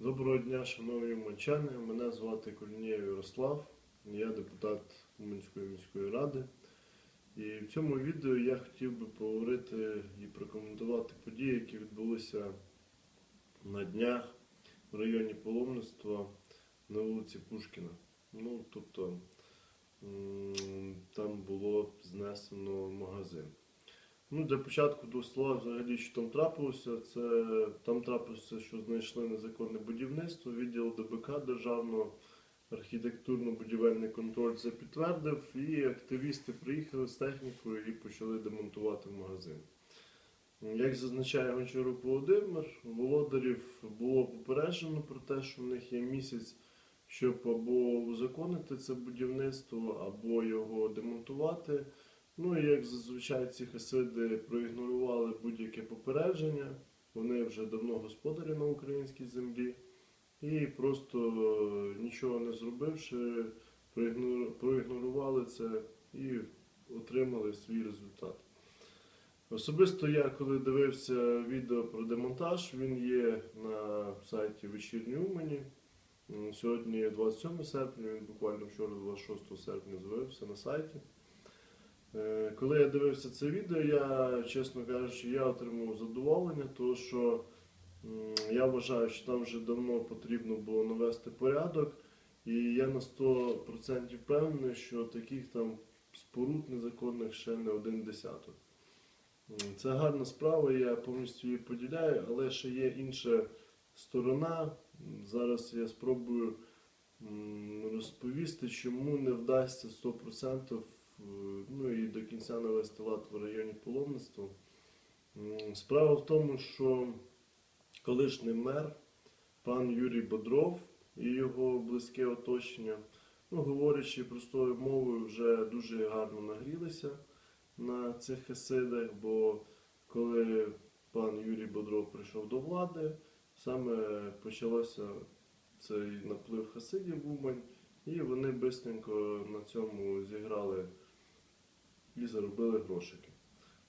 Доброго дня, шановні уманчани. Мене звати Кулінієв Ярослав, я депутат Уманської міської ради. І в цьому відео я хотів би поговорити і прокоментувати події, які відбулися на днях в районі паломництва на вулиці Пушкіна. Ну, тобто там було знесено магазин. Ну, для початку двох слова взагалі, що там трапилося, це там трапилося, що знайшли незаконне будівництво. Відділ ДБК Державного архітектурно-будівельний контроль це підтвердив, і активісти приїхали з технікою і почали демонтувати магазин. Як зазначає Гончарук Володимир, володарів було попереджено про те, що в них є місяць, щоб або узаконити це будівництво, або його демонтувати. Ну і як зазвичай ці хасиди проігнорували будь-яке попередження, вони вже давно господарі на українській землі, і просто е, нічого не зробивши, проігнорували це і отримали свій результат. Особисто я, коли дивився відео про демонтаж, він є на сайті Вечірній Умані. Сьогодні 27 серпня, він буквально вчора, 26 серпня, з'явився на сайті. Е, Коли я дивився це відео, я, чесно кажучи, я отримав задоволення, тому що я вважаю, що там вже давно потрібно було навести порядок, і я на 100% впевнений, що таких там споруд незаконних ще не один десяток. Це гарна справа, я повністю її поділяю, але ще є інша сторона. Зараз я спробую розповісти, чому не вдасться 100% е, ну і до кінця навести лад в районі паломництва. Справа в тому, що колишній мер, пан Юрій Бодров і його близьке оточення, ну, говорячи простою мовою, вже дуже гарно нагрілися на цих хасидах, бо коли пан Юрій Бодров прийшов до влади, саме почався цей наплив хасидів в Умань, і вони бистренько на цьому зіграли і заробили грошики.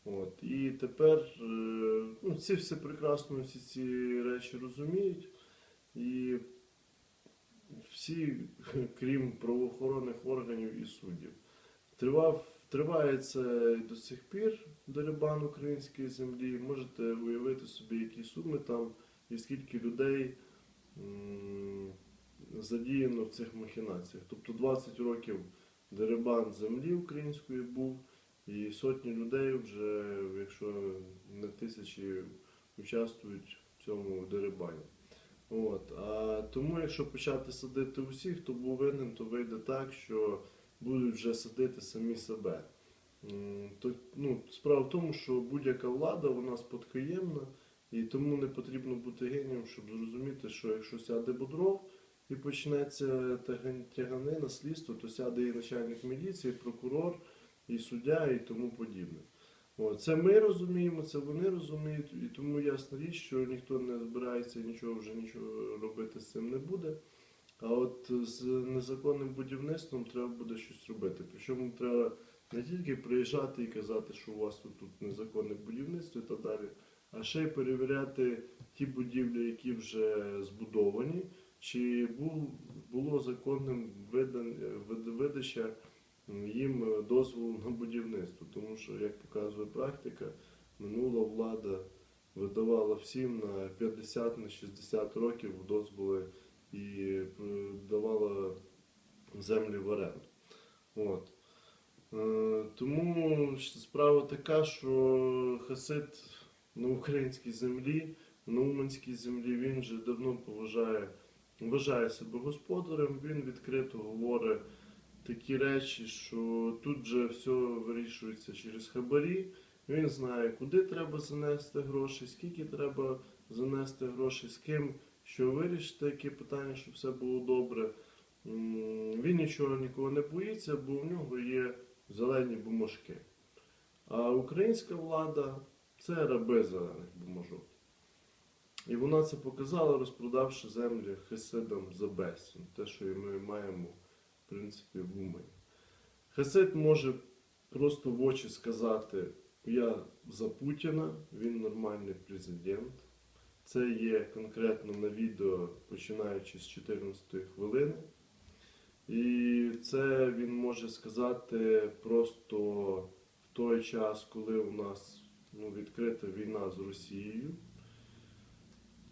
От. І тепер е, ну, всі прекрасно всі ці речі розуміють. І всі, крім правоохоронних органів і суддів. Тривав, триває це до сих пір дерибан української землі. Можете уявити собі, які суми там і скільки людей задіяно в цих махінаціях. Тобто 20 років дерибан землі української був, і сотні людей вже, якщо не тисячі, участвують в цьому дерибані. От. А тому, якщо почати садити усіх, хто був винен, то вийде так, що будуть вже садити самі себе. То, ну, справа в тому, що будь-яка влада вона спадкоємна, і тому не потрібно бути генієм, щоб зрозуміти, що якщо сяде Бодров і почнеться тяган- тяганина, слідство, то сяде і начальник міліції, і прокурор, і суддя, і тому подібне. О, це ми розуміємо, це вони розуміють, і тому ясна річ, що ніхто не збирається нічого вже нічого робити з цим не буде. А от з незаконним будівництвом треба буде щось робити. Причому треба не тільки приїжджати і казати, що у вас тут, тут незаконне будівництво і так далі, а ще й перевіряти ті будівлі, які вже збудовані, чи було законним видача їм дозволу на будівництво. Тому що, як показує практика, минула влада видавала всім на 50 на 60 років дозволи і е, давала землі в оренду. От. Е, Тому справа така, що Хасид на українській землі, на Уманській землі, він вже давно поважає, вважає себе господарем, він відкрито говорить такі речі, що тут вже все вирішується через хабарі. Він знає, куди треба занести гроші, скільки треба занести гроші, з ким що вирішити, які питання, щоб все було добре. Він нічого нікого не боїться, бо в нього є зелені бумажки. А українська влада це раби зелених бумажок. І вона це показала, розпродавши землі хасидам за безцінь, те, що ми маємо, принципі, в Умані. Хасид може просто в очі сказати: Я за Путіна, він нормальний президент. Це є конкретно на відео, починаючи з 14 хвилини. І це він може сказати просто в той час, коли у нас ну, відкрита війна з Росією.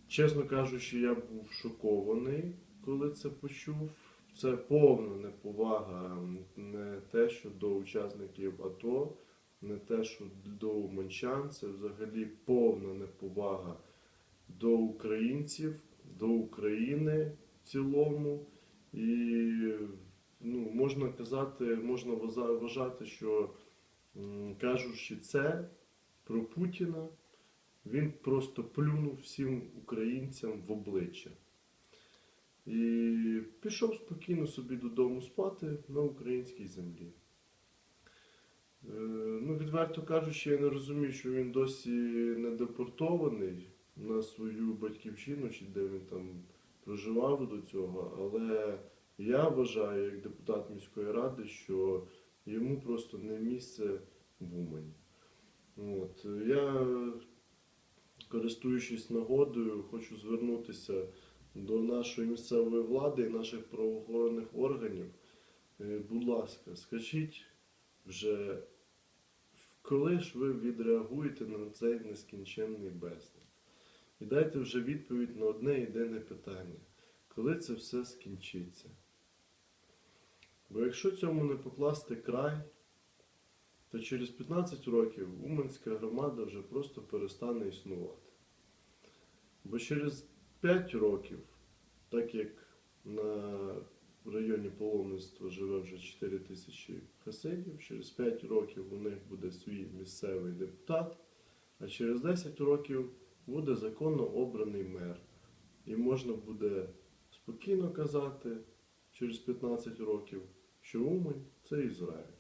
Чесно кажучи, я був шокований, коли це почув. Це повна неповага, не те, що до учасників АТО, не те, що до уманчан, це взагалі повна неповага до українців, до України в цілому. І ну, можна казати, можна вважати, що кажучи це про Путіна, він просто плюнув всім українцям в обличчя. І пішов спокійно собі додому спати на українській землі. Е, Ну, відверто кажучи, я не розумію, що він досі не депортований на свою батьківщину, чи де він там проживав до цього, але я вважаю, як депутат міської ради, що йому просто не місце в Умані. От. Я, користуючись нагодою, хочу звернутися до нашої місцевої влади і наших правоохоронних органів. Е, Будь ласка, скажіть вже, коли ж ви відреагуєте на цей нескінченний безлад? І дайте вже відповідь на одне єдине питання. Коли це все скінчиться? Бо якщо цьому не покласти край, то через 15 років Уманська громада вже просто перестане існувати. Бо через 5 років, так як на районі паломництва живе вже 4 тисячі хасидів, через 5 років у них буде свій місцевий депутат, а через 10 років буде законно обраний мер. І можна буде спокійно казати через 15 років, що Умань це Ізраїль.